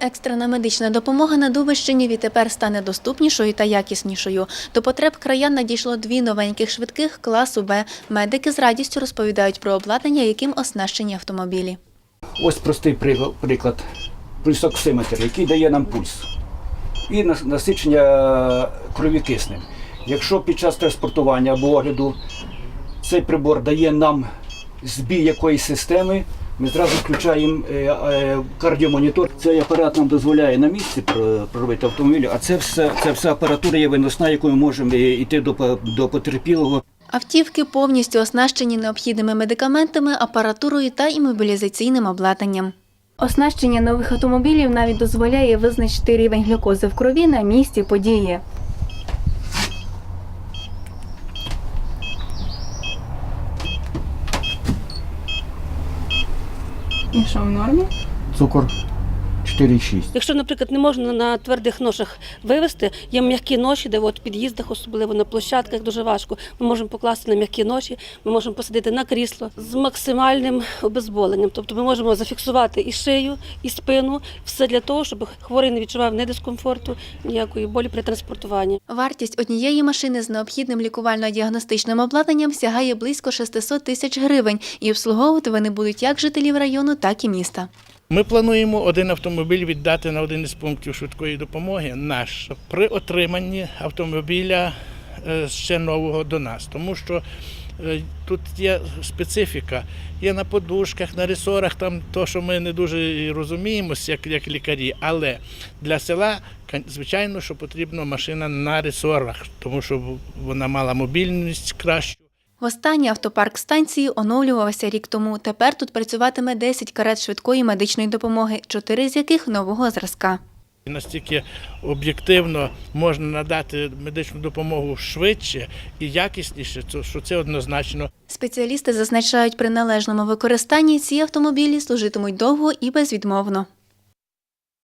Екстрена медична допомога на Дубищині відтепер стане доступнішою та якіснішою. До потреб краян надійшло дві новеньких швидких класу Б. Медики з радістю розповідають про обладнання, яким оснащені автомобілі. Ось простий приклад, пульсоксиметр, який дає нам пульс і насичення крові киснем. Якщо під час транспортування або огляду цей прибор дає нам збій якоїсь системи, ми зразу включаємо е, е, кардіомонітор. Цей апарат нам дозволяє на місці про- проробити автомобіль, а це все, це вся апаратура є виносна, якою ми можемо е, йти до, по- до потерпілого. Автівки повністю оснащені необхідними медикаментами, апаратурою та імобілізаційним обладнанням. Оснащення нових автомобілів навіть дозволяє визначити рівень глюкози в крові на місці події. І що в нормі? Цукор 4,6. Якщо, наприклад, не можна на твердих ношах вивезти, є м'які ноші, де от в під'їздах, особливо на площадках, дуже важко. Ми можемо покласти на м'які ноші, ми можемо посадити на крісло з максимальним обезболенням. Тобто ми можемо зафіксувати і шию, і спину, все для того, щоб хворий не відчував ні дискомфорту, ніякої болі при транспортуванні. Вартість однієї машини з необхідним лікувально-діагностичним обладнанням сягає близько 600 тисяч гривень, і обслуговувати вони будуть як жителів району, так і міста. Ми плануємо один автомобіль віддати на один із пунктів швидкої допомоги наш при отриманні автомобіля е, ще нового до нас, тому що е, тут є специфіка. Є на подушках, на ресорах, там то, що ми не дуже розуміємося, як, як лікарі. Але для села, звичайно, що потрібна машина на ресорах, тому що вона мала мобільність кращу. Востаннє автопарк станції оновлювався рік тому. Тепер тут працюватиме 10 карет швидкої медичної допомоги, чотири з яких нового зразка. Настільки об'єктивно можна надати медичну допомогу швидше і якісніше, що це однозначно. Спеціалісти зазначають, при належному використанні ці автомобілі служитимуть довго і безвідмовно.